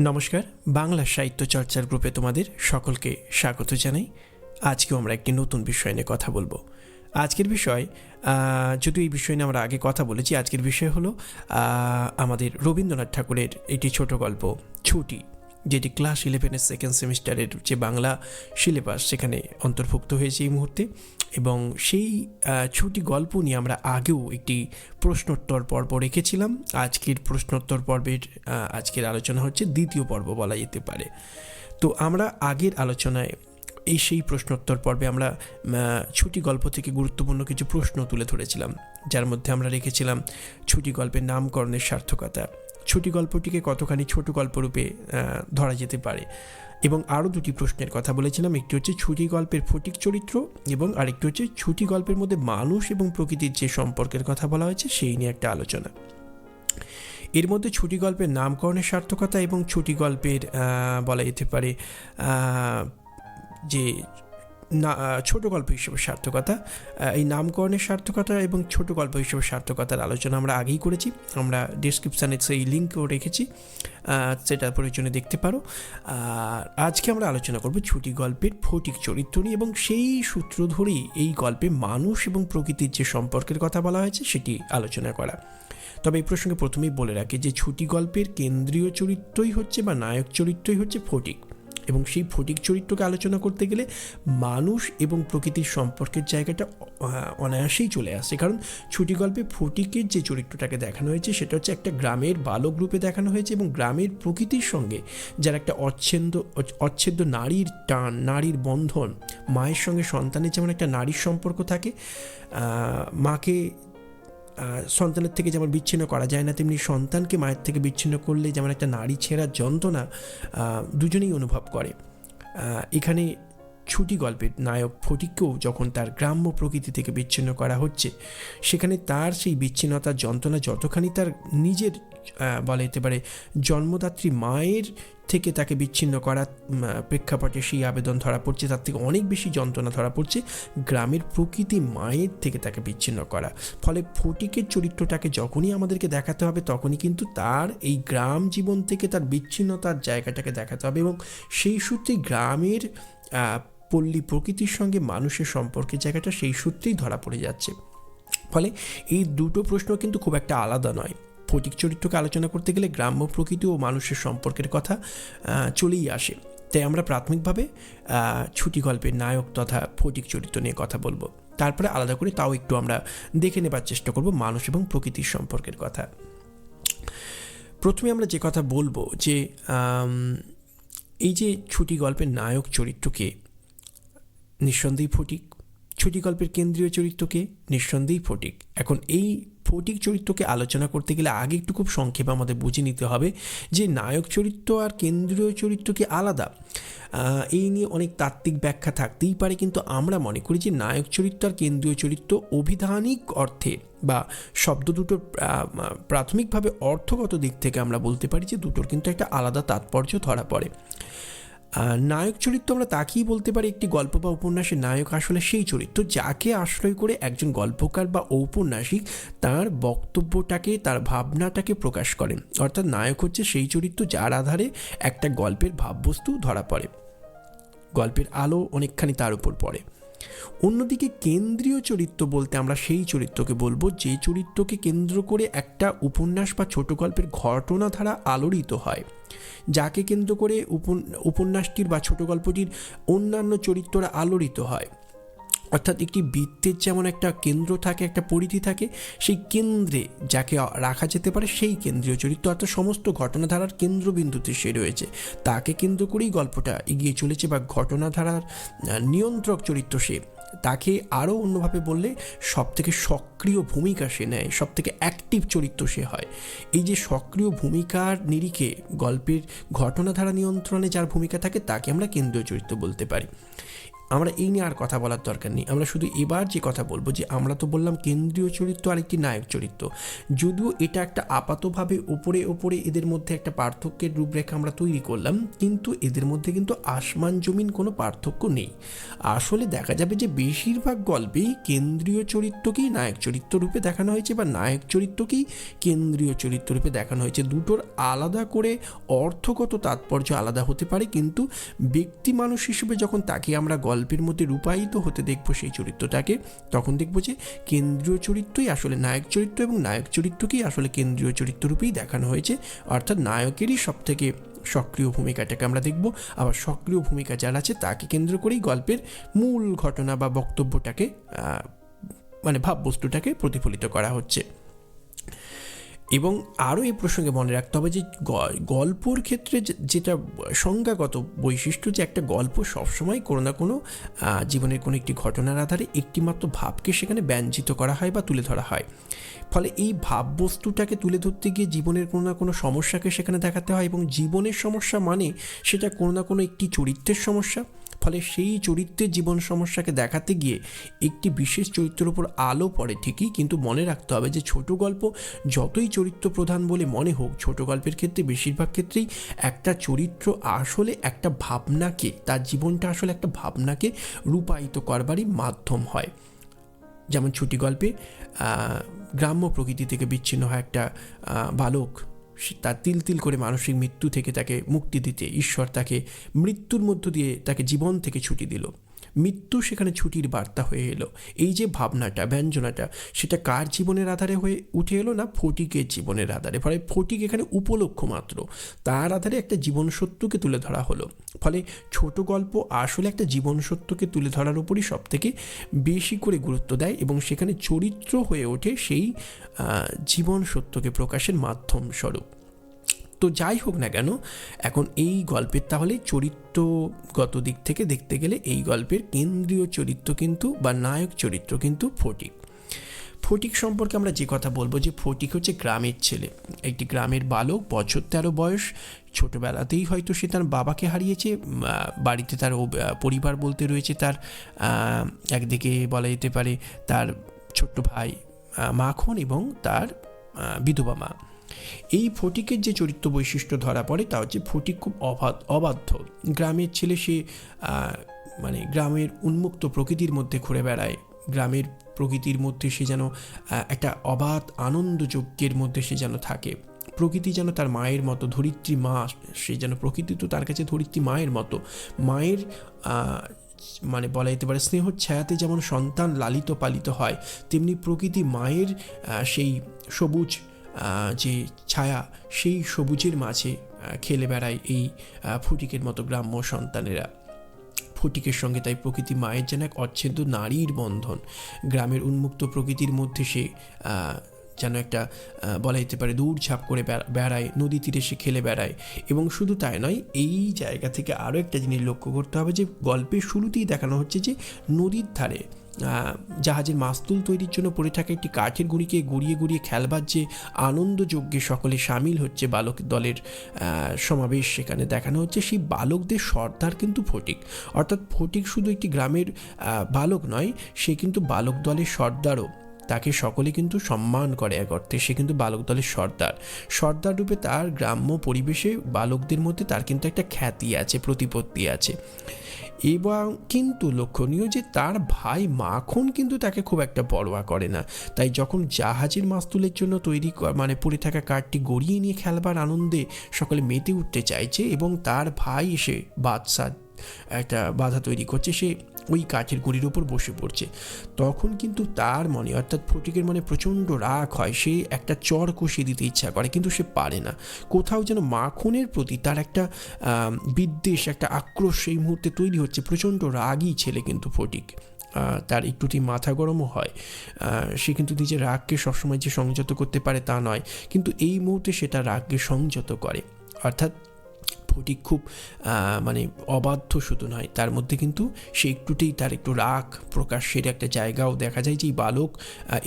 নমস্কার, বাংলা সাহিত্য চর্চার গ্রুপে তোমাদের সকলকে স্বাগত জানাই। আজকেও আমরা একটি নতুন বিষয় নিয়ে কথা বলব। আজকের বিষয় যদি এই বিষয় নিয়ে আমরা আগে কথা বলেছি, আজকের বিষয় হলো আমাদের রবীন্দ্রনাথ ঠাকুরের একটি ছোট গল্প, ছুটি। যেটি ক্লাস ইলেভেনের সেকেন্ড সেমিস্টারের যে বাংলা সিলেবাস সেখানে অন্তর্ভুক্ত হয়েছে এই মুহূর্তে এবং সেই ছুটি গল্প নিয়ে আমরা আগেও একটি প্রশ্নোত্তর পর্ব রেখেছিলাম। আজকের প্রশ্নোত্তর পর্বের আজকের আলোচনা হচ্ছে দ্বিতীয় পর্ব বলা যেতে পারে। তো আমরা আগের আলোচনায় এই সেই প্রশ্নোত্তর পর্বে আমরা ছুটি গল্প থেকে গুরুত্বপূর্ণ কিছু প্রশ্ন তুলে ধরেছিলাম, যার মধ্যে আমরা রেখেছিলাম ছুটি গল্পের নামকরণের সার্থকতা। ছুটি গল্পটিকে কতখানি ছোট গল্পরূপে ধরা যেতে পারে। এবং আরও দুটি প্রশ্নের কথা বলেছিলাম, একটি হচ্ছে ছুটি গল্পের ফটিক চরিত্র এবং আরেকটি হচ্ছে ছুটি গল্পের মধ্যে মানুষ এবং প্রকৃতির যে সম্পর্কের কথা বলা হয়েছে, সেই নিয়ে একটা আলোচনা। এর মধ্যে ছুটি গল্পের নামকরণের সার্থকতা এবং ছুটি গল্পের বলা যেতে পারে যে না ছোট গল্প হিসেবে সার্থকতা এই নামকরণের সার্থকতা এবং ছোট গল্প হিসেবে সার্থকতার আলোচনা আমরা আগেই করেছি। আমরা ডিসক্রিপশানে সেই লিঙ্কও রেখেছি সেটা প্রয়োজনে দেখতে পারো। আর আজকে আমরা আলোচনা করব ছুটি গল্পের ফটিক চরিত্র নিয়ে এবং সেই সূত্র ধরেই এই গল্পে মানুষ এবং প্রকৃতির যে সম্পর্কের কথা বলা হয়েছে, সেটি আলোচনা করা। তবে এই প্রসঙ্গে প্রথমেই বলে রাখি যে ছুটি গল্পের কেন্দ্রীয় চরিত্রই হচ্ছে বা নায়ক চরিত্রই হচ্ছে ফটিক। এবং সেই ফটিক চরিত্রকে আলোচনা করতে গেলে মানুষ এবং প্রকৃতির সম্পর্কের জায়গাটা অনায়াসেই চলে আসে। কারণ ছুটি গল্পে ফটিকের যে চরিত্রটাকে দেখানো হয়েছে, সেটা হচ্ছে একটা গ্রামের বালক রূপে দেখানো হয়েছে এবং গ্রামের প্রকৃতির সঙ্গে যার একটা অচ্ছেদ্য অচ্ছেদ্য নারীর টান, নারীর বন্ধন, মায়ের সঙ্গে সন্তানের যেমন একটা নারীর সম্পর্ক থাকে মাকে সন্তানের থেকে যেমন বিচ্ছিন্ন করা যায় না, তেমনি সন্তানকে মায়ের থেকে বিচ্ছিন্ন করলে যেমন একটা নারী ছেঁড়ার যন্ত্রণা দুজনেই অনুভব করে। এখানে ছুটি গল্পের নায়ক ফটিককেও যখন তার গ্রাম্য প্রকৃতি থেকে বিচ্ছিন্ন করা হচ্ছে সেখানে তার সেই বিচ্ছিন্নতার যন্ত্রণা যতখানি তার নিজের বলা যেতে পারে জন্মদাত্রী মায়ের থেকে তাকে বিচ্ছিন্ন করা উম, আহ, প্রেক্ষাপটে সেই আবেদন ধরা পড়ছে তার থেকে অনেক বেশি যন্ত্রণা ধরা পড়ছে গ্রামের প্রকৃতি মায়ের থেকে তাকে বিচ্ছিন্ন করা। ফলে ফটিকের চরিত্রটাকে যখনই আমাদেরকে দেখাতে হবে তখনই কিন্তু তার এই গ্রাম জীবন থেকে তার বিচ্ছিন্নতার জায়গাটাকে দেখাতে হবে এবং সেই সূত্রেই গ্রামের পল্লী প্রকৃতির সঙ্গে মানুষের সম্পর্কের জায়গাটা সেই সূত্রেই ধরা পড়ে যাচ্ছে। ফলে এই দুটো প্রশ্ন কিন্তু খুব একটা আলাদা নয়। ফটিক চরিত্রকে আলোচনা করতে গেলে গ্রাম্য প্রকৃতি ও মানুষের সম্পর্কের কথা চলেই আসে। তাই আমরা প্রাথমিকভাবে ছুটি গল্পের নায়ক তথা ফটিক চরিত্র নিয়ে কথা বলব। তারপরে আলাদা করে তাও একটু আমরা দেখে নেবার চেষ্টা করব মানুষ এবং প্রকৃতির সম্পর্কের কথা। প্রথমে আমরা যে কথা বলব যে এই যে ছুটি গল্পের নায়ক চরিত্রকে নিঃসন্দেহে ফটিক। ছুটি গল্পের কেন্দ্রীয় চরিত্রকে নিঃসন্দেহেই ফটিক। এখন এই ফটিক চরিত্রকে আলোচনা করতে গেলে আগে একটু খুব সংক্ষেপে আমাদের বুঝে নিতে হবে যে নায়ক চরিত্র আর কেন্দ্রীয় চরিত্র কি আলাদা এই নিয়ে অনেক তাত্ত্বিক ব্যাখ্যা থাকতেই পারে, কিন্তু আমরা মনে করি যে নায়ক চরিত্র আর কেন্দ্রীয় চরিত্র অভিধানিক অর্থে বা শব্দ দুটোর প্রাথমিকভাবে অর্থগত দিক থেকে আমরা বলতে পারি যে দুটোর কিন্তু একটা আলাদা তাৎপর্য ধরা পড়ে। নায়ক চরিত্র আমরা তাকেই বলতে পারি, একটি গল্প বা উপন্যাসের নায়ক আসলে সেই চরিত্র, যাকে আশ্রয় করে একজন গল্পকার বা ঔপন্যাসিক তার বক্তব্যটাকে, তার ভাবনাটাকে প্রকাশ করেন। অর্থাৎ নায়ক হচ্ছে সেই চরিত্র যার আধারে একটা গল্পের ভাববস্তু ধরা পড়ে। গল্পের আলো অনেকখানি তার উপর পড়ে। অন্যদিকে কেন্দ্রীয় চরিত্র বলতে আমরা সেই চরিত্রকে বলব, যে চরিত্রকে কেন্দ্র করে একটা উপন্যাস বা ছোট গল্পের ঘটনা ধারা আলোড়িত হয়। যাকে কেন্দ্র করে উপন- উপন্যাসটির বা ছোট গল্পটির অন্যান্য চরিত্ররা আলোড়িত হয়। অর্থাৎ একটি বৃত্তের যেমন একটা কেন্দ্র থাকে, একটা পরিধি থাকে, সেই কেন্দ্রে যাকে রাখা যেতে পারে সেই কেন্দ্রীয় চরিত্র। অর্থাৎ সমস্ত ঘটনাধারার কেন্দ্রবিন্দুতে সে রয়েছে। তাকে কেন্দ্র করেই গল্পটা এগিয়ে চলেছে বা ঘটনাধারার নিয়ন্ত্রক চরিত্র সে। তাকে আরও অন্যভাবে বললে সব থেকে সক্রিয় ভূমিকা সে নেয় সব থেকে অ্যাক্টিভ চরিত্র সে হয়। এই যে সক্রিয় ভূমিকার নিরিখে গল্পের ঘটনাধারা নিয়ন্ত্রণে যার ভূমিকা থাকে, তাকে আমরা কেন্দ্রীয় চরিত্র বলতে পারি। আমরা এই নিয়ে আর কথা বলার দরকার নেই। আমরা শুধু এবার যে কথা বলব যে আমরা তো বললাম কেন্দ্রীয় চরিত্র আর একটি নায়ক চরিত্র। যদিও এটা একটা আপাতভাবে ওপরে ওপরে এদের মধ্যে একটা পার্থক্যের রূপরেখা আমরা তৈরি করলাম, কিন্তু এদের মধ্যে কিন্তু আসমান জমিন কোনো পার্থক্য নেই। আসলে দেখা যাবে যে বেশিরভাগ গল্পেই কেন্দ্রীয় চরিত্রকেই নায়ক চরিত্র রূপে দেখানো হয়েছে বা নায়ক চরিত্রকেই কেন্দ্রীয় চরিত্র রূপে দেখানো হয়েছে। দুটোর আলাদা করে অর্থগত তাৎপর্য আলাদা হতে পারে, কিন্তু ব্যক্তি মানুষ হিসেবে যখন তাকে আমরা গল্পের মধ্যে রূপায়িত হতে দেখব সেই চরিত্রটাকে, তখন দেখব যে কেন্দ্রীয় চরিত্রই আসলে নায়ক চরিত্র এবং নায়ক চরিত্রকেই আসলে কেন্দ্রীয় চরিত্র রূপেই দেখানো হয়েছে। অর্থাৎ নায়কেরই সবথেকে সক্রিয় ভূমিকাটাকে আমরা দেখব। আবার সক্রিয় ভূমিকা যার আছে তাকে কেন্দ্র করেই গল্পের মূল ঘটনা বা বক্তব্যটাকে মানে ভাববস্তুটাকে প্রতিফলিত করা হচ্ছে। এবং আরও এই প্রসঙ্গে মনে রাখতে হবে যে গল্পর ক্ষেত্রে যেটা সংজ্ঞাগত বৈশিষ্ট্য যে একটা গল্প সবসময় কোনো না কোনো জীবনের কোনো একটি ঘটনার আধারে একটিমাত্র ভাবকে সেখানে ব্যঞ্জিত করা হয় বা তুলে ধরা হয়। ফলে এই ভাববস্তুটাকে তুলে ধরতে গিয়ে জীবনের কোনো না কোনো সমস্যাকে সেখানে দেখাতে হয় এবং জীবনের সমস্যা মানে সেটা কোনো না কোনো একটি চরিত্রের সমস্যা। ফলে সেই চরিত্রের জীবন সমস্যাকে দেখাতে গিয়ে একটি বিশেষ চরিত্রের উপর আলো পড়ে ঠিকই, কিন্তু মনে রাখতে হবে যে ছোট গল্প যতই চরিত্র প্রধান বলে মনে হোক, ছোট গল্পের ক্ষেত্রে বেশিরভাগ ক্ষেত্রেই একটা চরিত্র আসলে একটা ভাবনাকে, তার জীবনটা আসলে একটা ভাবনাকে রূপায়িত করবারই মাধ্যম হয়। যেমন ছুটি গল্পে গ্রাম্য প্রকৃতি থেকে বিচ্ছিন্ন হয় একটা বালক। সে তার তিল তিল করে মানসিক মৃত্যু থেকে তাকে মুক্তি দিতে, ঈশ্বর তাকে মৃত্যুর মধ্য দিয়ে তাকে জীবন থেকে ছুটি দিল। মৃত্যু সেখানে ছুটির বার্তা হয়ে এলো। এই যে ভাবনাটা, ব্যঞ্জনাটা, সেটা কার জীবনের আধারে হয়ে উঠে এলো না ফটিকের জীবনের আধারে? ফলে ফটিক এখানে উপলক্ষ মাত্র। তার আধারে একটা জীবন সত্যকে তুলে ধরা হলো। ফলে ছোট গল্প আসলে একটা জীবন সত্যকে তুলে ধরার উপরই সব থেকে বেশি করে গুরুত্ব দেয় এবং সেখানে চরিত্র হয়ে ওঠে সেই জীবন সত্যকে প্রকাশের মাধ্যম স্বরূপ। তো যাই হোক না কেন, এখন এই গল্পের তাহলে চরিত্রগত দিক থেকে দেখতে গেলে এই গল্পের কেন্দ্রীয় চরিত্র কিন্তু বা নায়ক চরিত্র কিন্তু ফটিক। ফটিক সম্পর্কে আমরা যে কথা বলব যে ফটিক হচ্ছে গ্রামের ছেলে। একটি গ্রামের বালক, বছর তেরো বয়স, ছোটোবেলাতেই হয়তো সে তার বাবাকে হারিয়েছে বাড়িতে তার পরিবার বলতে রয়েছে তার একদিকে বলা যেতে পারে তার ছোট্ট ভাই মাখন এবং তার বিধবা মা। এই ফটিকের যে চরিত্র বৈশিষ্ট্য ধরা পড়ে তা হচ্ছে ফটিক খুব অবাধ, অবাধ্য। গ্রামের ছেলে সে মানে গ্রামের উন্মুক্ত প্রকৃতির মধ্যে ঘুরে বেড়ায়। গ্রামের প্রকৃতির মধ্যে সে যেন একটা অবাধ আনন্দযজ্ঞের মধ্যে সে যেন থাকে। প্রকৃতি যেন তার মায়ের মতো, ধরিত্রী মা, সে যেন প্রকৃতি তো তার কাছে ধরিত্রী মায়ের মতো। মায়ের মানে বলা যেতে পারে স্নেহ ছায়াতে যেমন সন্তান লালিত পালিত হয়, তেমনি প্রকৃতি মায়ের সেই সবুজ যে ছায়া সেই সবুজের মাঝে খেলে বেড়ায় এই ফুটিকের মতো গ্রাম্য সন্তানেরা। ফটিকের সঙ্গে তাই প্রকৃতি মায়ের যেন এক অচ্ছেদ্য নারীর বন্ধন। গ্রামের উন্মুক্ত প্রকৃতির মধ্যে সে যেন একটা বলা যেতে পারে দূর ছাপ করে বেড়ায়, নদী তীরে সে খেলে বেড়ায়। এবং শুধু তাই নয়, এই জায়গা থেকে আরও একটা জিনিস লক্ষ্য করতে হবে যে গল্পের শুরুতেই দেখানো হচ্ছে যে নদীর ধারে জাহাজের মাস্তুল তৈরির জন্য পড়ে থাকা একটি কাঠের গুঁড়িকে গড়িয়ে গড়িয়ে খেলবার যে আনন্দযজ্ঞে সকলে সামিল হচ্ছে বালক দলের সমাবেশ সেখানে দেখানো হচ্ছে, সেই বালকদের সর্দার কিন্তু ফটিক। অর্থাৎ ফটিক শুধু একটি গ্রামের বালক নয়, সে কিন্তু বালক দলের সর্দারও। তাকে সকলে কিন্তু সম্মান করে এক অর্থে, সে কিন্তু বালক দলের সর্দার। সর্দার রূপে তার গ্রাম্য পরিবেশে বালকদের মধ্যে তার কিন্তু একটা খ্যাতি আছে, প্রতিপত্তি আছে। এবং কিন্তু লক্ষণীয় যে তার ভাই মাখন কিন্তু তাকে খুব একটা পরোয়া করে না। তাই যখন জাহাজের মাস্তুলের জন্য তৈরি মানে পড়ে থাকা কাঠটি গড়িয়ে নিয়ে খেলবার আনন্দে সকলে মেতে উঠতে চাইছে এবং তার ভাই এসে বাদশাহ একটা বাধা তৈরি করছে, সে ওই কাঠের গুঁড়ির উপর বসে পড়ছে। তখন কিন্তু তার মনে, অর্থাৎ ফটিকের মনে প্রচণ্ড রাগ হয়, সে একটা চর কষিয়ে দিতে ইচ্ছা করে, কিন্তু সে পারে না। কোথাও যেন মাখনের প্রতি তার একটা বিদ্বেষ, একটা আক্রোশ সেই মুহূর্তে তৈরি হচ্ছে, প্রচণ্ড রাগই ছেলে কিন্তু ফটিক। তার একটুটি মাথা গরমও হয়। সে কিন্তু নিজের রাগকে সবসময় যে সংযত করতে পারে তা নয়, কিন্তু এই মুহূর্তে সেটা রাগকে সংযত করে। অর্থাৎ ফটিক খুব মানে অবাধ্য শুধু নয়, তার মধ্যে কিন্তু সে একটুতেই তার একটু রাগ প্রকাশের একটা জায়গাও দেখা যায় যে এই বালক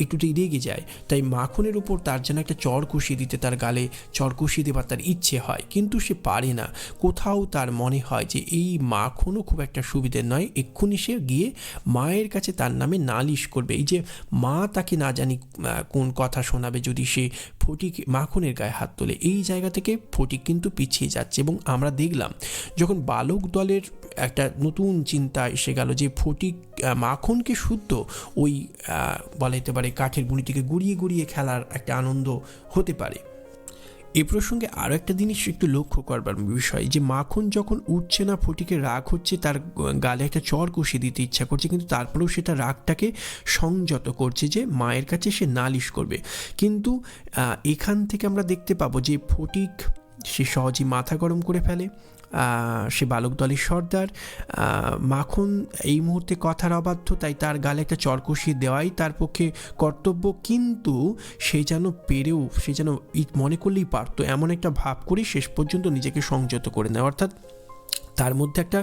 একটুতেই রেগে যায়। তাই মাখনের উপর তার যেন একটা চর কষিয়ে দিতে তার গালে চর কষিয়ে দেবার তার ইচ্ছে হয়, কিন্তু সে পারে না। কোথাও তার মনে হয় যে এই মাখনও খুব একটা সুবিধের নয়, এক্ষুনি সে গিয়ে মায়ের কাছে তার নামে নালিশ করবে। এই যে মা তাকে না জানি কোন কথা শোনাবে যদি সে ফটিক, মাখনের গায়ে হাত তোলে। এই জায়গা থেকে ফটিক কিন্তু পিছিয়ে যাচ্ছে এবং আমরা দেখলাম, যখন বালক দলের একটা নতুন চিন্তা এসে গেল যে ফটিক মাখনকে শুদ্ধ ওই বলা যেতে পারে কাঠের গুঁড়িটিকে গুড়িয়ে গুড়িয়ে খেলার একটা আনন্দ হতে পারে। এ প্রসঙ্গে আরও একটা জিনিস একটু লক্ষ্য করবার বিষয় যে মাখন যখন উঠছে না, ফটিকে রাগ হচ্ছে, তার গালে একটা চর কষিয়ে দিতে ইচ্ছা করছে, কিন্তু তারপরেও সেটা রাগটাকে সংযত করছে যে মায়ের কাছে সে নালিশ করবে। কিন্তু এখান থেকে আমরা দেখতে পাবো যে ফটিক সে সহজেই মাথা গরম করে ফেলে। সে বালক দলের সর্দার মাখন এই মুহূর্তে কথার অবাধ্য, তাই তার গালে একটা চর দেওয়াই তার পক্ষে কর্তব্য। কিন্তু সে যেন পেরেও, সে যেন মনে করলেই পারতো, এমন একটা ভাব করে শেষ পর্যন্ত নিজেকে সংযত করে নেয়। অর্থাৎ তার মধ্যে একটা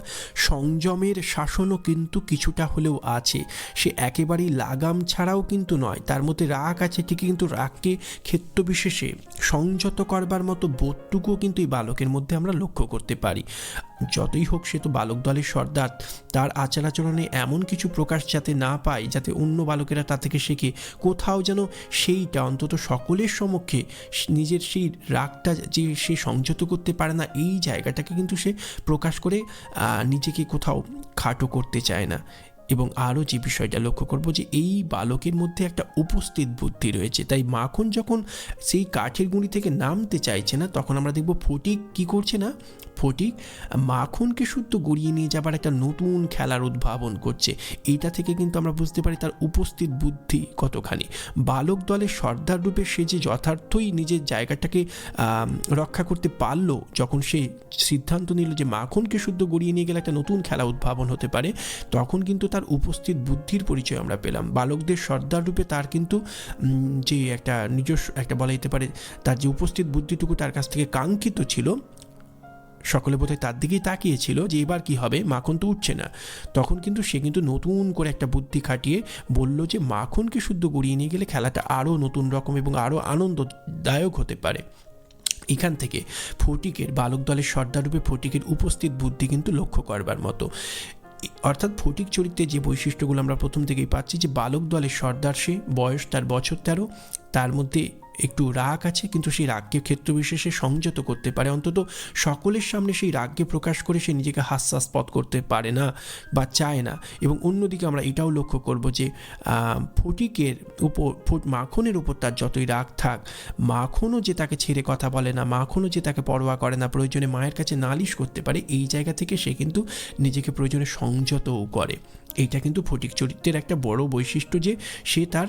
সংযমের শাসনও কিন্তু কিছুটা হলেও আছে। সে একেবারেই লাগাম ছাড়াও কিন্তু নয়, তার মধ্যে রাগ আছে ঠিকই কিন্তু রাগকে ক্ষেত্রবিশেষে সংযত করবার মতো বোধটুকুও কিন্তু এই বালকের মধ্যে আমরা লক্ষ্য করতে পারি। যতই হোক সে তো বালক দলের সর্দার, তার আচার আচরণে এমন কিছু প্রকাশ যাতে না পায়, যাতে অন্য বালকেরা তা থেকে শেখে, কোথাও যেন সেইটা অন্তত সকলের সমক্ষে নিজের সেই রাগটা যে সে সংযত করতে পারে না, এই জায়গাটাকে কিন্তু সে প্রকাশ করে নিজেকে কোথাও খাটো করতে চায় না। এবং আরও যে বিষয়টা লক্ষ্য করব যে এই বালকের মধ্যে একটা উপস্থিত বুদ্ধি রয়েছে। তাই মাখন যখন সেই কাঠের গুঁড়ি থেকে নামতে চাইছে না, তখন আমরা দেখব ফটিক কি করছে না? ফটিক মাখনকে শুদ্ধ গড়িয়ে নিয়ে যাবার একটা নতুন খেলার উদ্ভাবন করছে। এটা থেকে কিন্তু আমরা বুঝতে পারি তার উপস্থিত বুদ্ধি কতখানি। বালক দলের সর্দার রূপে সে যে যথার্থই নিজের জায়গাটাকে রক্ষা করতে পারল, যখন সে সিদ্ধান্ত নিল যে মাখনকে শুদ্ধ গড়িয়ে নিয়ে গেলে একটা নতুন খেলা উদ্ভাবন হতে পারে, তখন কিন্তু তার উপস্থিত বুদ্ধির পরিচয় আমরা পেলাম। বালকদের সর্দার রূপে তার কিন্তু যে একটা নিজস্ব একটা বলা যেতে পারে, তার যে উপস্থিত বুদ্ধিটুকু তার কাছ থেকে কাঙ্ক্ষিত ছিল, সকলে বোধহয় তার দিকেই তাকিয়েছিল যে এবার কি হবে, মাখন তো উঠছে না। তখন কিন্তু সে কিন্তু নতুন করে একটা বুদ্ধি খাটিয়ে বলল যে মাখনকে শুদ্ধ গড়িয়ে নিয়ে গেলে খেলাটা আরও নতুন রকম এবং আরও আনন্দদায়ক হতে পারে। এখান থেকে ফটিকের, বালক দলের সর্দাররূপে ফটিকের উপস্থিত বুদ্ধি কিন্তু লক্ষ্য করবার মতো। অর্থাৎ ফটিক চরিত্রে যে বৈশিষ্ট্যগুলো আমরা প্রথম থেকেই পাচ্ছি, যে বালক দলের সর্দার সে বয়স তার বছর তেরো, তার মধ্যে একটু রাগ আছে, কিন্তু সেই রাগকে ক্ষেত্র বিশেষে সংযত করতে পারে। অন্তত সকলের সামনে সেই রাগকে প্রকাশ করে সে নিজেকে হাস্যাস্পদ করতে পারে না বা চায় না। এবং অন্যদিকে আমরা এটাও লক্ষ্য করব যে ফটিকের উপর মাখনের উপর তার যতই রাগ থাক, মাখনও যে তাকে ছেড়ে কথা বলে না, মাখনও যে তাকে পরোয়া করে না, প্রয়োজনে মায়ের কাছে নালিশ করতে পারে, এই জায়গা থেকে সে কিন্তু নিজেকে প্রয়োজনে সংযতও করে। এইটা কিন্তু ফটিক চরিত্রের একটা বড় বৈশিষ্ট্য যে, সে তার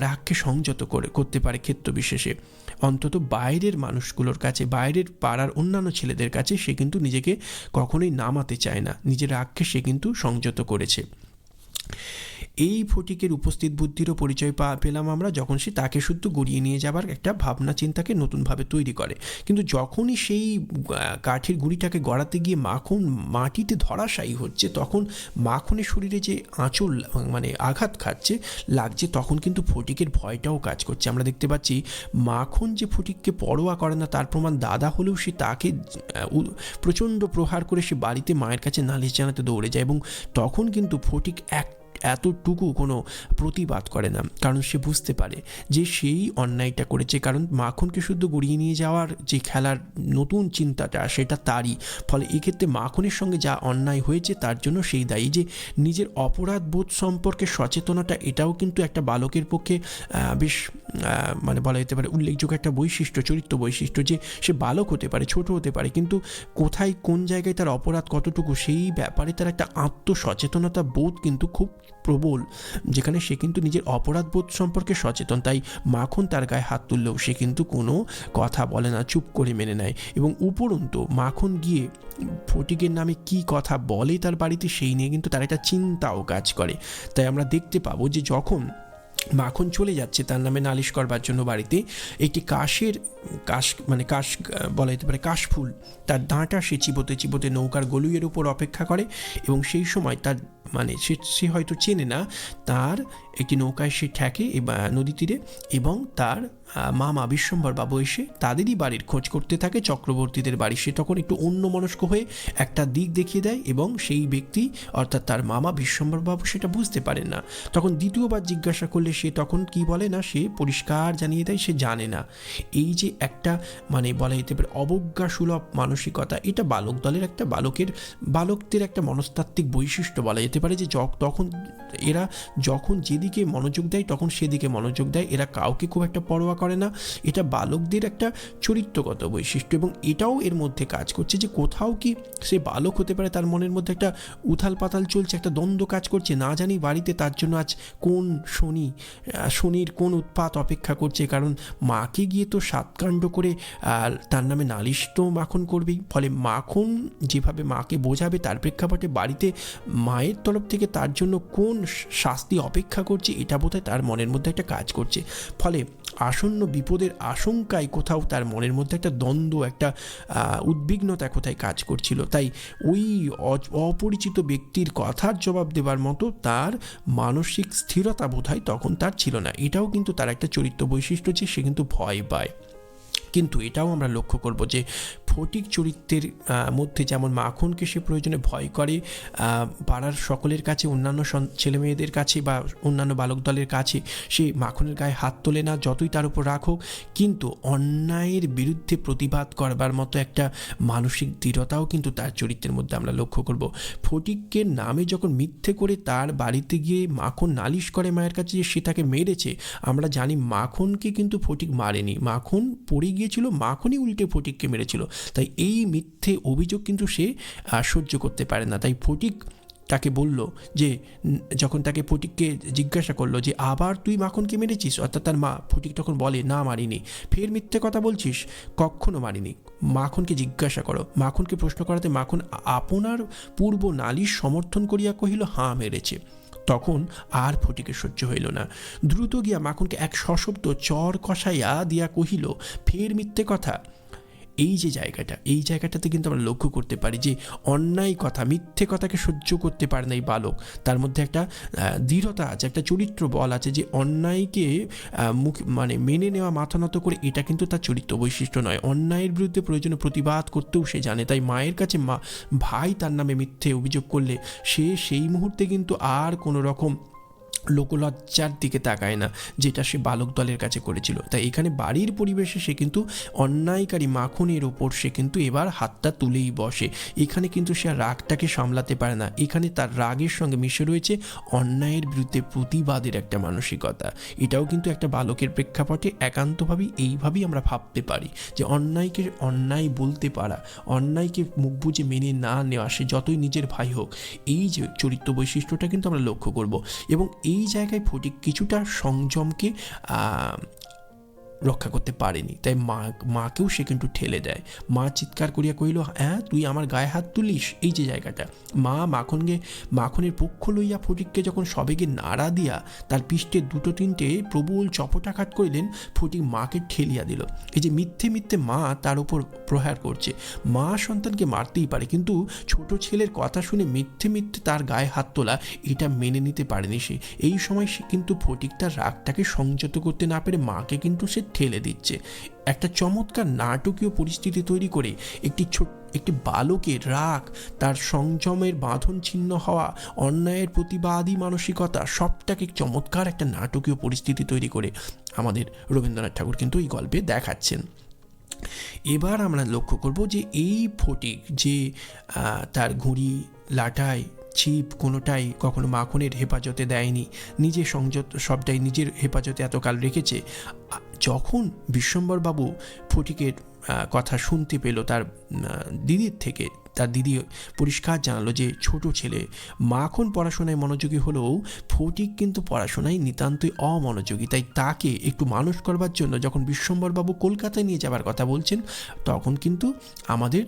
রাগকে সংযত করে, করতে পারে ক্ষেত্র বিশেষে। অন্তত বাইরের মানুষগুলোর কাছে, বাইরের পাড়ার অন্যান্য ছেলেদের কাছে সে কিন্তু নিজেকে কখনোই নামাতে চায় না। নিজের রাগকে সে কিন্তু সংযত করেছে। এই ফটিকের উপস্থিত বুদ্ধিরও পরিচয় পা, পেলাম আমরা যখন সে তাকে শুদ্ধ গড়িয়ে নিয়ে যাবার একটা ভাবনা চিন্তাকে নতুনভাবে তৈরি করে। কিন্তু যখনই সেই কাঠের গুঁড়িটাকে গড়াতে গিয়ে মাখন মাটিতে ধরাশায়ী হচ্ছে, তখন মাখনের শরীরে যে আঁচল মানে আঘাত খাচ্ছে, লাগছে, তখন কিন্তু ফটিকের ভয়টাও কাজ করছে। আমরা দেখতে পাচ্ছি, মাখন যে ফটিককে পরোয়া করে না, তার প্রমাণ দাদা হলেও সে তাকে প্রচণ্ড প্রহার করে সে বাড়িতে মায়ের কাছে নালিশ জানাতে দৌড়ে যায় এবং তখন কিন্তু ফটিক এক এতটুকু কোনো প্রতিবাদ করে না, কারণ সে বুঝতে পারে যে সেই অন্যায়টা করেছে। কারণ মাখনকে শুদ্ধ গড়িয়ে নিয়ে যাওয়ার যে খেলার নতুন চিন্তাটা, সেটা তারই। ফলে এক্ষেত্রে মাখনের সঙ্গে যা অন্যায় হয়েছে, তার জন্য সেই দায়ী যে নিজের অপরাধ বোধ সম্পর্কে সচেতনতা, এটাও কিন্তু একটা বালকের পক্ষে বেশ মানে বলা যেতে পারে উল্লেখযোগ্য একটা বৈশিষ্ট্য, চরিত্র বৈশিষ্ট্য যে সে বালক হতে পারে, ছোট হতে পারে। কিন্তু কোথায় কোন জায়গায় তার অপরাধ কতটুকু, সেই ব্যাপারে তার একটা আত্মসচেতনতা বোধ কিন্তু খুব প্রবল, যেখানে সে কিন্তু নিজের অপরাধ বোধ সম্পর্কে সচেতন। তাই মাখন তার গায়ে হাত তুললেও সে কিন্তু কোনো কথা বলে না, চুপ করে মেনে নেয়। এবং উপরন্তু মাখন গিয়ে ফটিকের নামে কি কথা বলে তার বাড়িতে সেই নিয়ে কিন্তু তার একটা চিন্তাও কাজ করে। তাই আমরা দেখতে পাবো যে যখন মাখন চলে যাচ্ছে তার নামে নালিশ করবার জন্য বাড়িতে, একটি কাশের কাশ মানে কাশ, বলা যেতে পারে কাশফুল, তার ডাঁটা সে চিবোতে চিবোতে নৌকার গলুইয়ের উপর অপেক্ষা করে এবং সেই সময় তার মানে সে সে হয়তো চেনে না, তার একটি নৌকায় সে ঠেকে নদী তীরে এবং তার মামা বিশ্বম্বর বাবু এসে তাদেরই বাড়ির খোঁজ করতে থাকে, চক্রবর্তীদের বাড়ি। সে তখন একটু অন্য মনস্ক হয়ে একটা দিক দেখিয়ে দেয় এবং সেই ব্যক্তি, অর্থাৎ তার মামা বিশ্বম্বর বাবু সেটা বুঝতে পারেন না। তখন দ্বিতীয়বার জিজ্ঞাসা করলে সে তখন কি বলে না, সে পরিষ্কার জানিয়ে দেয়, সে জানে না। এই যে একটা মানে বলা যেতে পারে অবজ্ঞা সুলভ মানসিকতা, এটা বালক দলের একটা, বালকের, বালকদের একটা মনস্তাত্ত্বিক বৈশিষ্ট্য বলা যেতে পারে যে তখন এরা যখন যেদিকে মনোযোগ দেয় তখন সেদিকে মনোযোগ দেয়। এরা কাউকে খুব একটা পরোয়া করে না। এটা বালকদের একটা চরিত্রগত বৈশিষ্ট্য এবং এটাও এর মধ্যে কাজ করছে যে কোথাও কি সে বালক হতে পারে তার মনের মধ্যে একটা উথাল পাতাল চলছে, একটা দ্বন্দ্ব কাজ করছে। না জানি বাড়িতে তার জন্য আজ কোন শনি শনির কোন উৎপাত অপেক্ষা করছে। কারণ মাকে গিয়ে তো সাতকাণ্ড করে তার নামে নালিশ তো মাখন করবেই। ফলে মাখন যেভাবে মাকে বোঝাবে তার প্রেক্ষাপটে বাড়িতে মায়ের তরফ থেকে তার জন্য কোন শাস্তি অপেক্ষা করছে, এটা বোধহয় তার মনের মধ্যে একটা কাজ করছে। ফলে আসন্ন বিপদের আশঙ্কায় কোথাও তার মনের মধ্যে একটা দ্বন্দ্ব, একটা উদ্বিগ্নতা কোথায় কাজ করছিল। তাই ওই অপরিচিত ব্যক্তির কথার জবাব দেবার মতো তার মানসিক স্থিরতা বোধহয় তখন তার ছিল না। এটাও কিন্তু তার একটা চরিত্র বৈশিষ্ট্য যে সে কিন্তু ভয় পায়। কিন্তু এটাও আমরা লক্ষ্য করব যে ফটিক চরিত্রের মধ্যে যেমন মাখনকে সে প্রয়োজনে ভয় করে পাড়ার সকলের কাছে, অন্যান্য সন- ছেলেমেয়েদের কাছে বা অন্যান্য বালক দলের কাছে সে মাখনের গায়ে হাত তোলে না, যতই তার উপর রাখুক কিন্তু অন্যায়ের বিরুদ্ধে প্রতিবাদ করবার মতো একটা মানসিক দৃঢ়তাও কিন্তু তার চরিত্রের মধ্যে আমরা লক্ষ্য করব। ফটিককে নামে যখন মিথ্যে করে তার বাড়িতে গিয়ে মাখন নালিশ করে মায়ের কাছে যে সে তাকে মেরেছে, আমরা জানি মাখনকে কিন্তু ফটিক মারেনি। মাখন পড়ে গিয়েছিল, মাখনই উল্টে ফটিককে মেরেছিল। তাই এই মিথ্যে অভিযোগ কিন্তু সে সহ্য করতে পারে না। তাই ফটিক তাকে বলল যে যখন তাকে ফটিককে জিজ্ঞাসা করল যে, আবার তুই মাখনকে মেরেছিস? অর্থাৎ তার মা, ফটিক তখন বলে, না, মারিনি। ফের মিথ্যে কথা বলছিস? কখনো মারিনি। মাখনকে জিজ্ঞাসা করো। মাখনকে প্রশ্ন করাতে মাখন আপনার পূর্ব নালিশ সমর্থন করিয়া কহিল হাঁ মেরেছে। তখন আর ফটিকে সহ্য হইল না। দ্রুত গিয়া মাখনকে এক সশব্দ চর কষাইয়া দিয়া কহিল, ফের মিথ্যে কথা। এই যে জায়গাটা, এই জায়গাটাতে কিন্তু আমরা লক্ষ্য করতে পারি যে অন্যায় কথা, মিথ্যে কথাকে সহ্য করতে পারে না এই বালক। তার মধ্যে একটা দৃঢ়তা আছে, একটা চরিত্র বল আছে যে অন্যায়কে মুখ মানে মেনে নেওয়া, মাথা নত করে এটা কিন্তু তার চরিত্র বৈশিষ্ট্য নয়। অন্যায়ের বিরুদ্ধে প্রয়োজনে প্রতিবাদ করতেও সে জানে, তাই মায়ের কাছে মা, ভাই তার নামে মিথ্যে অভিযোগ করলে সে সেই মুহূর্তে কিন্তু আর কোনো রকম লোকলজ্জার দিকে তাকায় না, যেটা সে বালক দলের কাছে করেছিল। তাই এখানে বাড়ির পরিবেশে সে কিন্তু অন্যায়কারী মাখনের ওপর সে কিন্তু এবার হাতটা তুলেই বসে। এখানে কিন্তু সে রাগটাকে সামলাতে পারে না। এখানে তার রাগের সঙ্গে মিশে রয়েছে অন্যায়ের বিরুদ্ধে প্রতিবাদের একটা মানসিকতা। এটাও কিন্তু একটা বালকের প্রেক্ষাপটে একান্তভাবেই এইভাবেই আমরা ভাবতে পারি যে অন্যায়কে অন্যায় বলতে পারা, অন্যায়কে মুখ বুঝে মেনে না নেওয়া সে যতই নিজের ভাই হোক, এই যে চরিত্র বৈশিষ্ট্যটা কিন্তু আমরা লক্ষ্য করব। এবং এই জায়গায় ফটিক কিছুটা সংযমকে রক্ষা করতে পারেনি। তাই মা, মাকেও সে কিন্তু ঠেলে দেয়। মা চিৎকার করিয়া কহিল হ্যাঁ তুই আমার গায়ে হাত তুলিস, এই যে জায়গাটা। মা মাখনকে, মাখনের পক্ষ লইয়া ফটিককে যখন সবেগে নাড়া দিয়া তার পৃষ্ঠে দুটো তিনটে প্রবল চপটাঘাত করিলেন, ফটিক মাকে ঠেলিয়া দিল। এই যে মিথ্যে মিথ্যে মা তার উপর প্রহার করছে। মা সন্তানকে মারতেই পারে, কিন্তু ছোট ছেলের কথা শুনে মিথ্যে মিথ্যে তার গায়ে হাত তোলা, এটা মেনে নিতে পারেনি সে। এই সময় সে কিন্তু ফটিক তার রাগটাকে সংযত করতে না পেরে মাকে কিন্তু সে ঠেলে দিচ্ছে। একটা চমৎকার নাটকীয় পরিস্থিতি তৈরি করে একটি ছোট, একটি বালকের রাগ, তার সংযমের বাঁধন ছিন্ন হওয়া, অন্যায়ের প্রতিবাদী মানসিকতা, সবটাকে চমৎকার একটা নাটকীয় পরিস্থিতি তৈরি করে। আমাদের রবীন্দ্রনাথ ঠাকুর কিন্তু এই গল্পে দেখাচ্ছেন। এবার আমরা লক্ষ্য করব যে এই ফটিক যে তার ঘুড়ি লাটাই ছিপ কোনোটাই কখনো মাখনের হেফাজতে দেয়নি, নিজে সংযত, সবটাই নিজের হেফাজতে এতকাল রেখেছে যখন বিশ্বম্বরবাবু ফটিকের কথা শুনতে পেল, তার দিদির থেকে, তার দিদি পরিষ্কার জানালো যে ছোট ছেলে মাখন পড়াশোনায় মনোযোগী হলেও ফটিক কিন্তু পড়াশোনায় নিতান্তই অমনোযোগী। তাই তাকে একটু মানুষ করবার জন্য যখন বিশ্বম্বরবাবু কলকাতায় নিয়ে যাবার কথা বলছেন, তখন কিন্তু আমাদের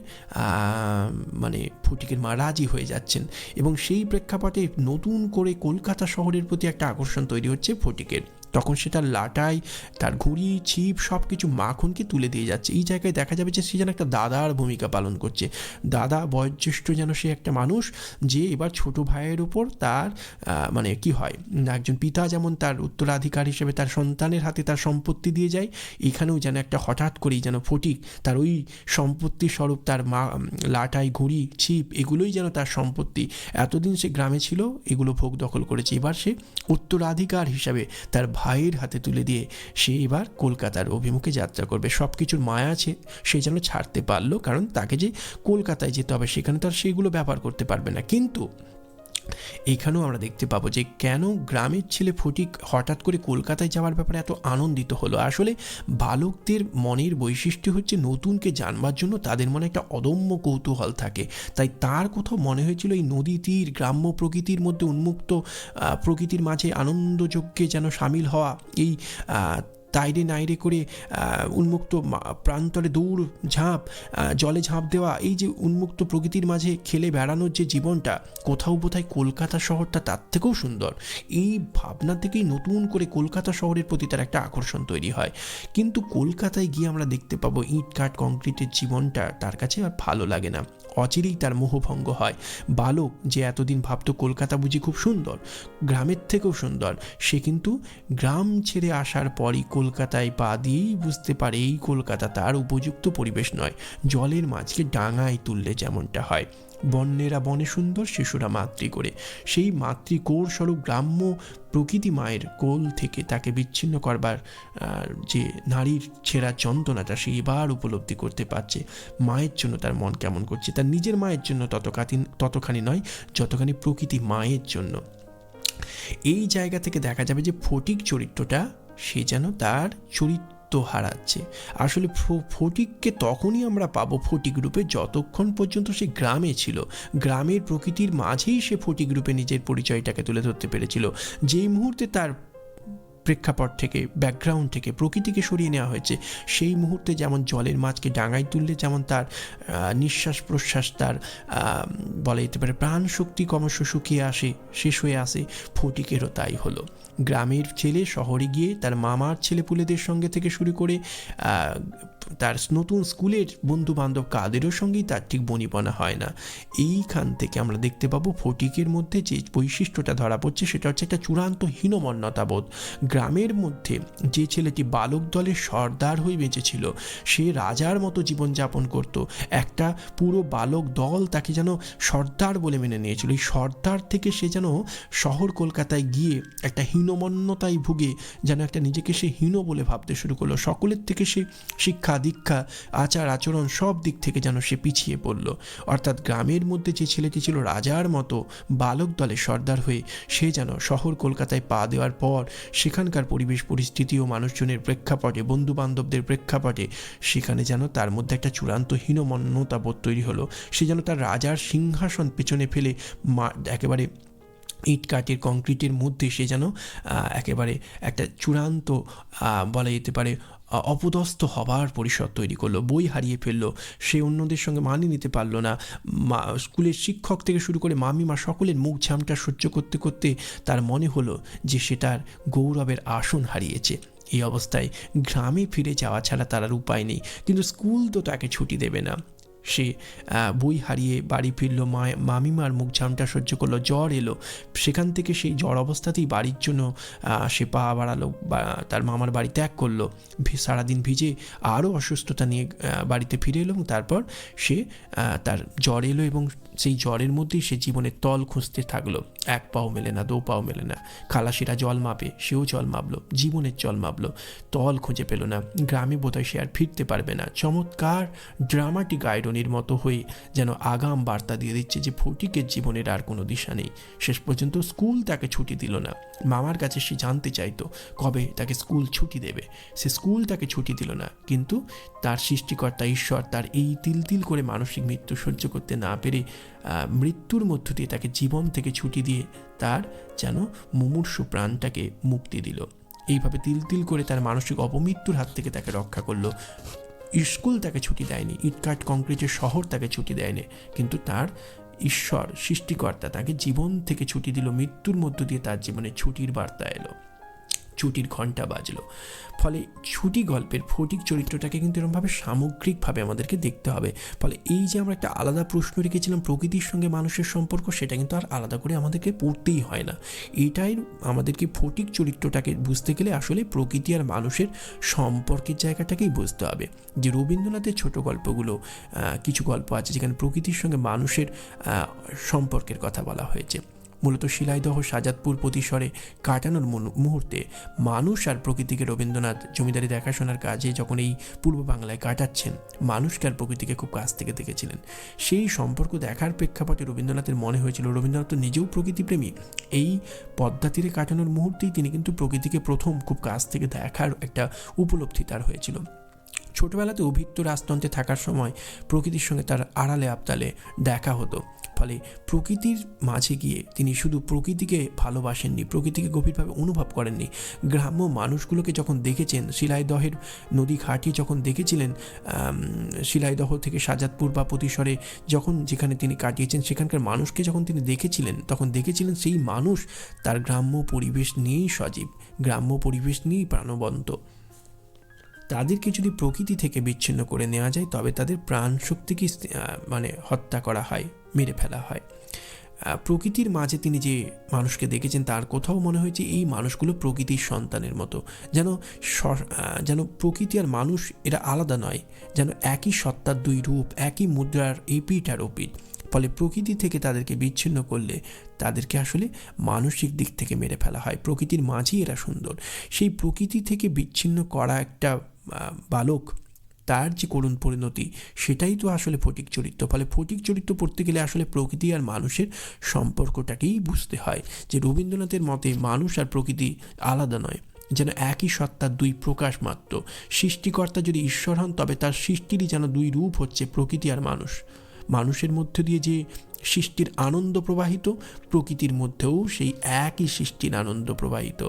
মানে ফটিকের মা রাজি হয়ে যাচ্ছেন। এবং সেই প্রেক্ষাপটে নতুন করে কলকাতা শহরের প্রতি একটা আকর্ষণ তৈরি হচ্ছে ফটিকের। তখন সে তার লাটাই, তার ঘুড়ি, ছিপ সব কিছু মাখনকে তুলে দিয়ে যাচ্ছে। এই জায়গায় দেখা যাবে যে সে যেন একটা দাদার ভূমিকা পালন করছে। দাদা বয়োজ্যেষ্ঠ যেন সে একটা মানুষ যে এবার ছোট ভাইয়ের উপর তার মানে কি হয়, একজন পিতা যেমন তার উত্তরাধিকার হিসেবে তার সন্তানের হাতে তার সম্পত্তি দিয়ে যায়, এখানেও যেন একটা হঠাৎ করেই যেন ফটিক তার ওই সম্পত্তি স্বরূপ তার মা, লাটাই, ঘুড়ি, ছিপ, এগুলোই যেন তার সম্পত্তি। এতদিন সে গ্রামে ছিল, এগুলো ভোগ দখল করেছে। এবার সে উত্তরাধিকার হিসাবে তার ভাইয়ের হাতে তুলে দিয়ে সে এবার কলকাতার অভিমুখে যাত্রা করবে। সব কিছুর মায়া আছে, সে যেন ছাড়তে পারল, কারণ তাকে যে কলকাতায় যেতে হবে, সেখানে তো আর সেইগুলো ব্যবহার করতে পারবে না। কিন্তু এখানেও আমরা দেখতে পাবো যে কেন গ্রামের ছেলে ফটিক হঠাৎ করে কলকাতায় যাওয়ার ব্যাপারে এত আনন্দিত হলো। আসলে বালকদের মনের বৈশিষ্ট্য হচ্ছে নতুনকে জানবার জন্য তাদের মনে একটা অদম্য কৌতূহল থাকে। তাই তার কোথাও মনে হয়েছিল এই নদী তীর গ্রাম্য প্রকৃতির মধ্যে উন্মুক্ত প্রকৃতির মাঝে আনন্দযজ্ঞে যেন সামিল হওয়া, এই তাইরে নাইরে করে উন্মুক্ত প্রান্তরে দৌড় ঝাঁপ জলে ঝাঁপ দেওয়া, এই যে উন্মুক্ত প্রকৃতির মাঝে খেলে বেড়ানোর যে জীবনটা, কোথাও বোধহয় কলকাতা শহরটা তার থেকেও সুন্দর। এই ভাবনা থেকেই নতুন করে কলকাতা শহরের প্রতি তার একটা আকর্ষণ তৈরি হয়। কিন্তু কলকাতায় গিয়ে আমরা দেখতে পাবো ইট কাঠ কংক্রিটের জীবনটা তার কাছে আর ভালো লাগে না। অচিরেই তার মোহভঙ্গ হয়। বালক যে এতদিন ভাবত কলকাতা বুঝি খুব সুন্দর, গ্রামের থেকেও সুন্দর, সে কিন্তু গ্রাম ছেড়ে আসার পরই কলকাতায় পা দিয়েই বুঝতে পারে এই কলকাতা তার উপযুক্ত পরিবেশ নয়। জলের মাঝকে ডাঙায় তুললে যেমনটা হয়। বন্যেরা বনে সুন্দর শিশুরা মাতৃ করে। সেই মাতৃকোর স্বরূপ গ্রাম্য প্রকৃতি মায়ের কোল থেকে তাকে বিচ্ছিন্ন করবার যে নারীর ছেঁড়া যন্ত্রণাটা সে এবার উপলব্ধি করতে পারছে। মায়ের জন্য তার মন কেমন করছে? তার নিজের মায়ের জন্য ততখানি ততখানি নয়, যতখানি প্রকৃতি মায়ের জন্য। এই জায়গা থেকে দেখা যাবে যে ফটিক চরিত্রটা সে যেন তার চরিত্র হারাচ্ছে। আসলে ফটিককে তখনই আমরা পাবো ফটিক রূপে যতক্ষণ পর্যন্ত সে গ্রামে ছিল। গ্রামের প্রকৃতির মাঝেই সে ফটিক রূপে নিজের পরিচয়টাকে তুলে ধরতে পেরেছিল। যেই মুহূর্তে তার প্রেক্ষাপট থেকে ব্যাকগ্রাউন্ড থেকে, প্রকৃতিকে সরিয়ে নেওয়া হয়েছে। সেই মুহূর্তে যেমন জলের মাছকে ডাঙায় তুললে যেমন তার নিঃশ্বাস প্রশ্বাস তার বলা যেতে পারে প্রাণ শক্তি ক্রমশ শুকিয়ে আসে, শেষ হয়ে আসে, ফটিকেরও তাই হলো। গ্রামের ছেলে শহরে গিয়ে তার মামার ছেলেপুলেদের সঙ্গে থেকে শুরু করে তার নতুন স্কুলের বন্ধু বান্ধব কাদেরও সঙ্গেই তার ঠিক বনিবনা হয় না। এইখান থেকে আমরা দেখতে পাবো ফটিকের মধ্যে যে বৈশিষ্ট্যটা ধরা পড়ছে সেটা হচ্ছে একটা চূড়ান্ত হীনমন্যতাবোধ। গ্রামের মধ্যে যে ছেলেটি বালক দলের সর্দার হয়ে বেঁচেছিল, সে রাজার মতো জীবনযাপন করত। একটা পুরো বালক দল তাকে যেন সর্দার বলে মেনে নিয়েছিল। এই সর্দার থেকে সে যেন শহর কলকাতায় গিয়ে একটা হীনমন্যতায় ভুগে, যেন একটা নিজেকে সে হীন বলে ভাবতে শুরু করল। সকলের থেকে সে শিক্ষা দীক্ষা, আচার, আচরণ সব দিক থেকে যেন সে পিছিয়ে পড়ল। অর্থাৎ গ্রামের মধ্যে যে ছেলেটি ছিল রাজার মতো বালক দলের সর্দার হয়ে সে যেন শহর কলকাতায় পা দেওয়ার পর সেখানকার পরিবেশ, পরিস্থিতি ও মানুষজনের প্রেক্ষাপটে বন্ধু বান্ধবদের প্রেক্ষাপটে সেখানে যেন তার মধ্যে একটা চূড়ান্ত হীনমন্যতা বোধ তৈরি হলো। সে যেন তার রাজার সিংহাসন পেছনে ফেলে মা, একেবারে ইট কাঠের কংক্রিটের মধ্যে সে যেন একেবারে একটা চূড়ান্ত বলা যেতে পারে অপদস্থ হবার পরিষদ তৈরি করল, বই হারিয়ে ফেলল, সে অন্যদের সঙ্গে মানিয়ে নিতে পারল না। মা, স্কুলের শিক্ষক থেকে শুরু করে মামিমা সকলের মুখ ঝামটা সহ্য করতে করতে তার মনে হলো যে সে তার গৌরবের আসন হারিয়েছে। এই অবস্থায় গ্রামে ফিরে যাওয়া ছাড়া তার আর উপায় নেই। কিন্তু স্কুল তো তাকে ছুটি দেবে না। সে বই হারিয়ে বাড়ি ফিরল মা, মামিমার মুখ ঝামটা সহ্য করল, জ্বর এলো। সেখান থেকে সেই জ্বর অবস্থাতেই বাড়ির জন্য সে পা বাড়ালো তার মামার বাড়ি ত্যাগ করল। সারাদিন ভিজে আরও অসুস্থতা নিয়ে বাড়িতে ফিরে এলো তারপর সে তার জ্বর এলো এবং সেই জ্বরের মধ্যেই সে জীবনের তল খুঁজতে থাকল। এক পাও মেলে না, দো পাও মেলে না। খালাসিরা জল মাপে, সেও জল মাপলো, জীবনের জল মাপলো। তল খুঁজে পেল না। গ্রামে বোধহয় সে আর ফিরতে পারবে না। চমৎকার ড্রামাটিক আইরনির মতো হয়ে যেন আগাম বার্তা দিয়ে দিচ্ছে যে ফটিকের জীবনের আর কোনো দিশা নেই। শেষ পর্যন্ত স্কুল তাকে ছুটি দিল না। মামার কাছে সে জানতে চাইতো কবে তাকে স্কুল ছুটি দেবে। সে স্কুল তাকে ছুটি দিল না, কিন্তু তার সৃষ্টিকর্তা ঈশ্বর তার এই তিল তিল করে মানসিক মৃত্যু সহ্য করতে না পেরে মৃত্যুর মধ্য দিয়ে তাকে জীবন থেকে ছুটি দিয়ে তার যেন মুমূর্ষু প্রাণটাকে মুক্তি দিল। এইভাবে তিল তিল করে তার মানসিক অপমৃত্যুর হাত থেকে তাকে রক্ষা করল স্কুল তাকে ছুটি দেয়নি, ইটকাট কংক্রিটের শহর তাকে ছুটি দেয়নি, কিন্তু তার ঈশ্বর, সৃষ্টিকর্তা তাকে জীবন থেকে ছুটি দিল, মৃত্যুর মধ্য দিয়ে তার জীবনে ছুটির বার্তা এলো। ছুটির ঘণ্টা বাজলো। ফলে ছুটি গল্পের ফটিক চরিত্রটাকে কিন্তু এরকমভাবে সামগ্রিকভাবে আমাদেরকে দেখতে হবে। ফলে এই যে আমরা একটা আলাদা প্রশ্ন রেখেছিলাম প্রকৃতির সঙ্গে মানুষের সম্পর্ক, সেটা কিন্তু আর আলাদা করে আমাদেরকে পড়তেই হয় না। এটাই আমাদেরকে ফটিক চরিত্রটাকে বুঝতে গেলে আসলে প্রকৃতি আর মানুষের সম্পর্কের জায়গাটাকেই বুঝতে হবে। যে রবীন্দ্রনাথের ছোট গল্পগুলো কিছু গল্প আছে যেখানে প্রকৃতির সঙ্গে মানুষের সম্পর্কের কথা বলা হয়েছে। মূলত শিলাইদহ সাজাদপুর প্রতিসরে কাটানোর মুহূর্তে মানুষ আর প্রকৃতিকে রবীন্দ্রনাথ জমিদারি দেখাশোনার কাজে যখন এই পূর্ব বাংলায় কাটাচ্ছেন, মানুষকে আর প্রকৃতিকে খুব কাছ থেকে দেখেছিলেন। সেই সম্পর্ক দেখার প্রেক্ষাপটে রবীন্দ্রনাথের মনে হয়েছিল, রবীন্দ্রনাথ তো নিজেও প্রকৃতিপ্রেমী। এই পদ্মা তীরে কাটানোর মুহূর্তেই তিনি কিন্তু প্রকৃতিকে প্রথম খুব কাছ থেকে দেখার একটা উপলব্ধি তার হয়েছিল। ছোটবেলাতে অভিত্য রাজতন্ত্রে থাকার সময় প্রকৃতির সঙ্গে তার আড়ালে আবতালে দেখা হতো। ফলে প্রকৃতির মাঝে গিয়ে তিনি শুধু প্রকৃতিকে ভালোবাসেননি, প্রকৃতিকে গভীরভাবে অনুভব করেননি। গ্রাম্য মানুষগুলোকে যখন দেখেছেন, শিলাইদহের নদী ঘাটে যখন দেখেছিলেন শিলাইদহ থেকে সাজাদপুর বা প্রতিসরে যখন যেখানে তিনি কাটিয়েছেন, সেখানকার মানুষকে যখন তিনি দেখেছিলেন, তখন দেখেছিলেন সেই মানুষ তার গ্রাম্য পরিবেশ নিয়েই সজীব, গ্রাম্য পরিবেশ নিয়েই প্রাণবন্ত। তাদেরকে যদি প্রকৃতি থেকে বিচ্ছিন্ন করে নেওয়া যায়, তবে তাদের প্রাণ শক্তিকে মানে হত্যা করা হয়, মেরে ফেলা হয়। প্রকৃতির মাঝে তিনি যে মানুষকে দেখেছেন, তার কোথাও মনে হয়েছে এই মানুষগুলো প্রকৃতির সন্তানের মতো। যেন যেন প্রকৃতি আর মানুষ এরা আলাদা নয়, যেন একই সত্তার দুই রূপ, একই মুদ্রার এপিট আর ওপিট ফলে প্রকৃতি থেকে তাদেরকে বিচ্ছিন্ন করলে তাদেরকে আসলে মানসিক দিক থেকে মেরে ফেলা হয়। প্রকৃতির মাঝেই এরা সুন্দর। সেই প্রকৃতি থেকে বিচ্ছিন্ন করা একটা বালক, তার যে করুণ পরিণতি, সেটাই তো আসলে ফটিক চরিত্র। ফলে ফটিক চরিত্র পড়তে গেলে আসলে প্রকৃতি আর মানুষের সম্পর্কটাকেই বুঝতে হয় যে রবীন্দ্রনাথের মতে মানুষ আর প্রকৃতি আলাদা নয়, যেন একই সত্তার দুই প্রকাশ মাত্র। সৃষ্টিকর্তা যদি ঈশ্বর হন, তবে তার সৃষ্টিরই যেন দুই রূপ হচ্ছে প্রকৃতি আর মানুষ। মানুষের মধ্য দিয়ে যে সৃষ্টির আনন্দ প্রবাহিত, প্রকৃতির মধ্যেও সেই একই সৃষ্টির আনন্দ প্রবাহিত।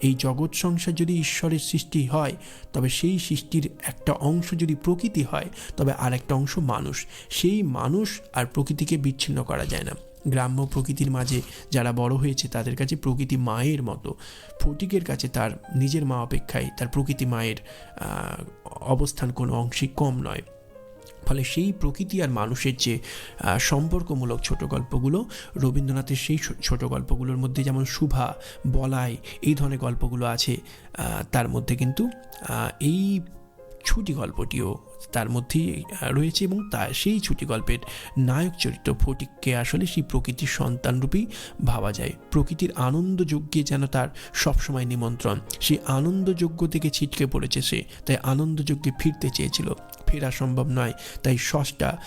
এই জগৎ সংসার যদি ঈশ্বরের সৃষ্টি হয়, তবে সেই সৃষ্টির একটা অংশ যদি প্রকৃতি হয়, তবে আর একটা অংশ মানুষ। সেই মানুষ আর প্রকৃতিকে বিচ্ছিন্ন করা যায় না। গ্রাম্য প্রকৃতির মাঝে যারা বড় হয়েছে, তাদের কাছে প্রকৃতি মায়ের মতো। ফটিকের কাছে তার নিজের মা অপেক্ষায় তার প্রকৃতি মায়ের অবস্থান কোনো অংশে কম নয়। ফলে সেই প্রকৃতি আর মানুষের যে সম্পর্কমূলক ছোট গল্পগুলো, রবীন্দ্রনাথের সেই ছোট গল্পগুলোর মধ্যে যেমন শুভা বলাই, এই ধরনের গল্পগুলো আছে তার মধ্যে কিন্তু এই ছুটি গল্পটিও তার মধ্যেই রয়েছে এবং তা, সেই ছুটি গল্পের নায়ক চরিত্র ফটিককে আসলে সেই প্রকৃতির সন্তানরূপেই ভাবা যায়। প্রকৃতির আনন্দযজ্ঞে যেন তার সবসময় নিমন্ত্রণ। সেই আনন্দযজ্ঞ থেকে ছিটকে পড়েছে সে, তাই আনন্দযজ্ঞে ফিরতে চেয়েছিল। ফেরা সম্ভব নয়, তাই ষষ্ঠা,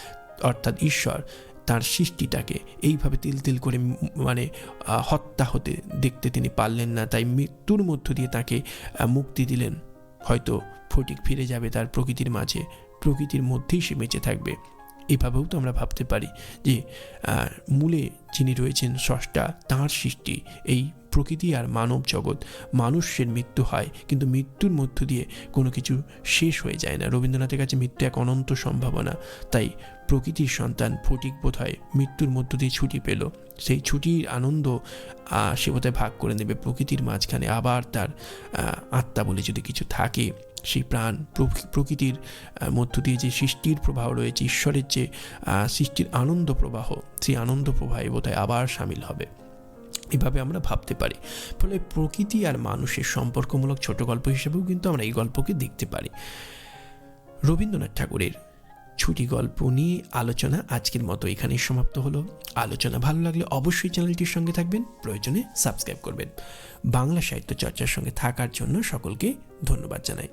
অর্থাৎ ঈশ্বর, তার সৃষ্টিটাকে এইভাবে তিল তিল করে মানে হত্যা হতে দেখতে তিনি পারলেন না, তাই মৃত্যুর মধ্য দিয়ে তাকে মুক্তি দিলেন। হয়তো ফটিক ফিরে যাবে তার প্রকৃতির মাঝে, প্রকৃতির মধ্যেই সে বেঁচে থাকবে। এভাবেও তো আমরা ভাবতে পারি যে মূলে যিনি রয়েছেন স্রষ্টা তাঁর সৃষ্টি, এই প্রকৃতি আর মানব জগৎ। মানুষের মৃত্যু হয়, কিন্তু মৃত্যুর মধ্য দিয়ে কোনো কিছু শেষ হয়ে যায় না। রবীন্দ্রনাথের কাছে মৃত্যু এক অনন্ত সম্ভাবনা। তাই প্রকৃতির সন্তান ফটিক বোধ হয় মৃত্যুর মধ্য দিয়ে ছুটি পেল। সেই ছুটির আনন্দ সে বোধহয় ভাগ করে নেবে। প্রকৃতির মাঝখানে আবার তার আত্মা বলে যদি কিছু থাকে, সেই প্রাণ প্রকৃতির মধ্য দিয়ে যে সৃষ্টির প্রবাহ রয়েছে, ঈশ্বরের যে সৃষ্টির আনন্দ প্রবাহ, সেই আনন্দ প্রবাহে বোধহয় আবার সামিল হবে। এভাবে আমরা ভাবতে পারি। ফলে প্রকৃতি আর মানুষের সম্পর্কমূলক ছোট গল্প হিসেবেও কিন্তু আমরা এই গল্পকে দেখতে পারি। রবীন্দ্রনাথ ঠাকুরের ছুটি গল্প নিয়ে আলোচনা আজকের মতো এখানেই সমাপ্ত হলো। আলোচনা ভালো লাগলে অবশ্যই চ্যানেলটির সঙ্গে থাকবেন, প্রয়োজনে সাবস্ক্রাইব করবেন। বাংলা সাহিত্য চর্চার সঙ্গে থাকার জন্য সকলকে ধন্যবাদ জানাই।